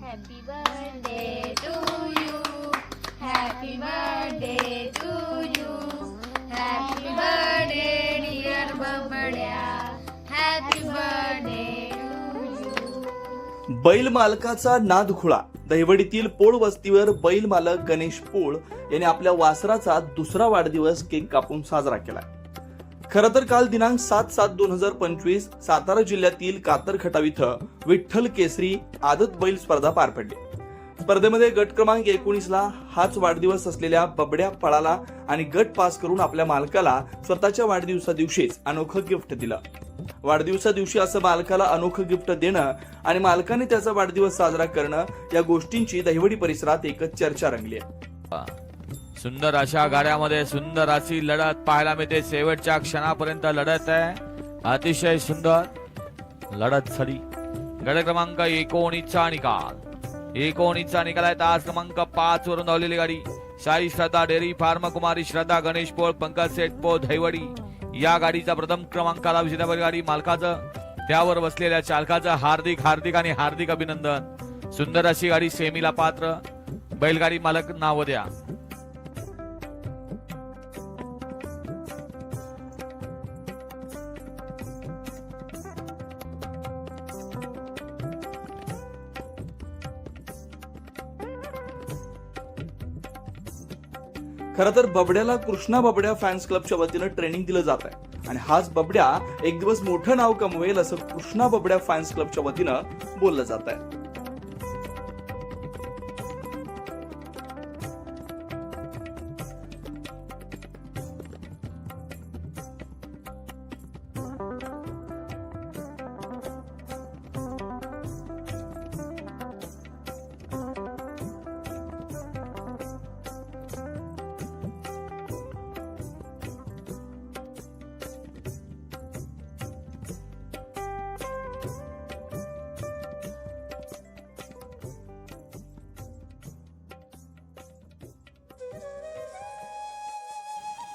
Happy birthday to you. Happy birthday to you. Happy birthday dear बबड्या. Happy birthday to you. बैल मालकाचा नादखुळा दहिवडीतील पोळ वस्तीवर बैल मालक गणेश पोळ यांनी आपल्या वासराचा दुसरा वाढदिवस केक कापून साजरा केला खर तर काल दिनांक सात सात दोन हजार पंचवीस सातारा जिल्ह्यातील कातर खटाव इथं विठ्ठल केसरी आदत बैल स्पर्धा पार पडली. स्पर्धेमध्ये गट क्रमांक एकोणीसला हाच वाढदिवस असलेल्या बबड्या फळाला आणि गट पास करून आपल्या मालकाला स्वतःच्या वाढदिवसा दिवशीच अनोखं गिफ्ट दिलं. वाढदिवसा दिवशी असं मालकाला अनोखं गिफ्ट देणं आणि मालकाने त्याचा वाढदिवस साजरा करणं या गोष्टींची दहिवडी परिसरात एकच चर्चा रंगली आहे. सुंदर अशा गाड्यामध्ये सुंदर अशी लढत पाहायला मिळते. शेवटच्या क्षणापर्यंत लढत आहे. अतिशय सुंदर लढत झाली गड क्रमांक एकोणीसचा निकाल. एकोणीसचा निकाल आहे. तास क्रमांक पाच वरून धावलेली गाडी. साई श्रद्धा डेअरी फार्म कुमारी श्रद्धा गणेश पोळ पंकज सेठ पोळ धैवडी. या गाडीचा प्रथम क्रमांकाला विजेतापद गाडी मालकाचं. त्यावर बसलेल्या चालकाचं हार्दिक हार्दिक आणि हार्दिक अभिनंदन. सुंदर अशी गाडी सेमीला पात्र. बैलगाडी मालक नाव द्या. खरं तर बबड्याला कृष्णा बबड्या फॅन्स क्लबच्या वतीनं ट्रेनिंग दिलं जात आहे आणि हाच बबड्या एक दिवस मोठं नाव कमवेल असं कृष्णा बबड्या फॅन्स क्लबच्या वतीनं बोललं जात आहे